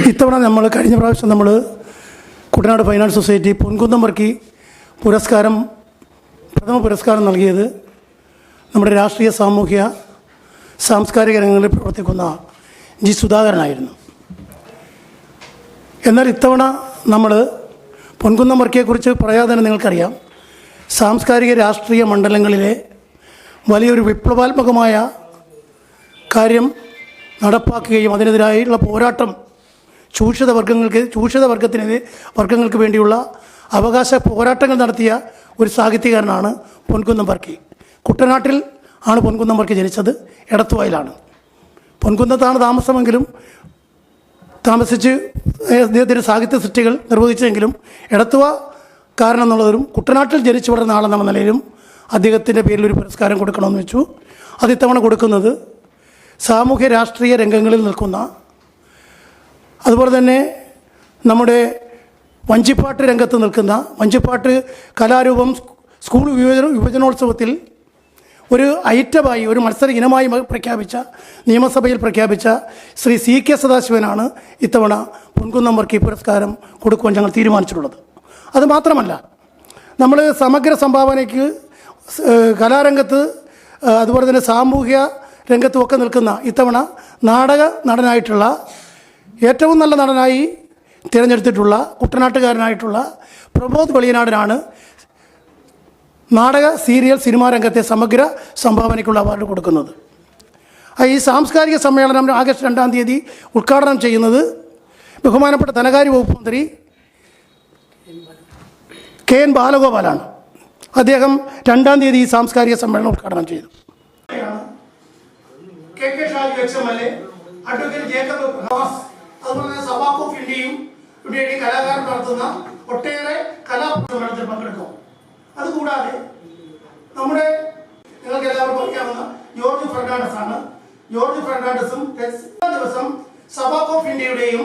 ഇത്തവണ നമ്മൾ കഴിഞ്ഞ പ്രാവശ്യം നമ്മൾ കുട്ടനാട് ഫൈനാൻസ് സൊസൈറ്റി പൊൻകുന്നം വർക്കി പുരസ്കാരം പ്രഥമ പുരസ്കാരം നൽകിയത് നമ്മുടെ രാഷ്ട്രീയ സാമൂഹ്യ സാംസ്കാരിക രംഗങ്ങളിൽ പ്രവർത്തിക്കുന്ന ജി സുധാകരനായിരുന്നു. എന്നാൽ ഇത്തവണ നമ്മൾ പൊൻകുന്നം വർക്കിയെക്കുറിച്ച് പറയാതെ തന്നെ നിങ്ങൾക്കറിയാം. സാംസ്കാരിക രാഷ്ട്രീയ മണ്ഡലങ്ങളിലെ വലിയൊരു വിപ്ലവാത്മകമായ കാര്യം നടപ്പാക്കുകയും അതിനെതിരായുള്ള പോരാട്ടം ചൂഷിത വർഗങ്ങൾക്ക് ചൂഷിത വർഗത്തിനെതിരെ വർഗങ്ങൾക്ക് വേണ്ടിയുള്ള അവകാശ പോരാട്ടങ്ങൾ നടത്തിയ ഒരു സാഹിത്യകാരനാണ് പൊൻകുന്നം വർക്കി. കുട്ടനാട്ടിൽ ആണ് പൊൻകുന്നം വർക്കി ജനിച്ചത്. എടത്തുവായിലാണ്. പൊൻകുന്നത്താണ് താമസമെങ്കിലും താമസിച്ച് അദ്ദേഹത്തിന്റെ സാഹിത്യ സൃഷ്ടികൾ നിർവഹിച്ചെങ്കിലും എടത്തുവ കാരണമെന്നുള്ളതിലും കുട്ടനാട്ടിൽ ജനിച്ചു വളർന്ന ആളെന്നുള്ള നിലയിലും അദ്ദേഹത്തിന്റെ പേരിൽ ഒരു പുരസ്കാരം കൊടുക്കണമെന്ന് വെച്ചു. അത് ഇത്തവണ കൊടുക്കുന്നത് സാമൂഹ്യ രാഷ്ട്രീയ രംഗങ്ങളിൽ നിൽക്കുന്ന അതുപോലെ തന്നെ നമ്മുടെ വഞ്ചിപ്പാട്ട് രംഗത്ത് നിൽക്കുന്ന വഞ്ചിപ്പാട്ട് കലാരൂപം സ്കൂൾ വിഭജന വിഭജനോത്സവത്തിൽ ഒരു ഐറ്റമായി ഒരു മത്സര ഇനമായി പ്രഖ്യാപിച്ച നിയമസഭയിൽ പ്രഖ്യാപിച്ച ശ്രീ സി കെ സദാശിവനാണ് ഇത്തവണ പൊൻകുന്നം ഈ പുരസ്കാരം കൊടുക്കുവാൻ ഞങ്ങൾ തീരുമാനിച്ചിട്ടുള്ളത്. അത് മാത്രമല്ല നമ്മൾ സമഗ്ര സംഭാവനയ്ക്ക് കലാരംഗത്ത് അതുപോലെ തന്നെ സാമൂഹ്യ രംഗത്തുമൊക്കെ നിൽക്കുന്ന ഇത്തവണ നാടക നടനായിട്ടുള്ള ഏറ്റവും നല്ല നടനായി തിരഞ്ഞെടുത്തിട്ടുള്ള കുട്ടനാട്ടുകാരനായിട്ടുള്ള പ്രമോദ് വെളിയനാടനാണ് നാടക സീരിയൽ സിനിമാ രംഗത്തെ സമഗ്ര സംഭാവനയ്ക്കുള്ള അവാർഡ് കൊടുക്കുന്നത്. ഈ സാംസ്കാരിക സമ്മേളനം ആഗസ്റ്റ് രണ്ടാം തീയതി ഉദ്ഘാടനം ചെയ്യുന്നത് ബഹുമാനപ്പെട്ട ധനകാര്യ വകുപ്പ് മന്ത്രി കെ എൻ ബാലഗോപാലാണ്. അദ്ദേഹം രണ്ടാം തീയതി ഈ സാംസ്കാരിക സമ്മേളനം ഉദ്ഘാടനം ചെയ്തു. കെ കെ അഡ്വക്കേറ്റ് ജേക്കബ് അതുപോലെ തന്നെ ഓഫ് ഇന്ത്യയും ഇന്ത്യയുടെ കലാകാരൻ നടത്തുന്ന ഒട്ടേറെ കലാപ്രവർത്തനത്തിൽ പങ്കെടുക്കും. അതുകൂടാതെ നമ്മുടെ നിങ്ങൾക്ക് എല്ലാവർക്കും അറിയാവുന്ന ജോർജ് ഫെർണാണ്ടസ് ആണ് ജോർജ് ഫെർണാണ്ടസും ദിവസം സവാക്ക് ഓഫ് ഇന്ത്യയുടെയും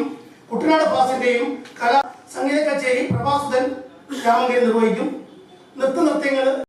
കുട്ടനാട് ഫാസിന്റെയും കലാ സംഗീത കച്ചേരി പ്രഭാസുദൻ രാമങ്കരി നിർവഹിക്കും നൃത്തനൃത്യങ്ങൾ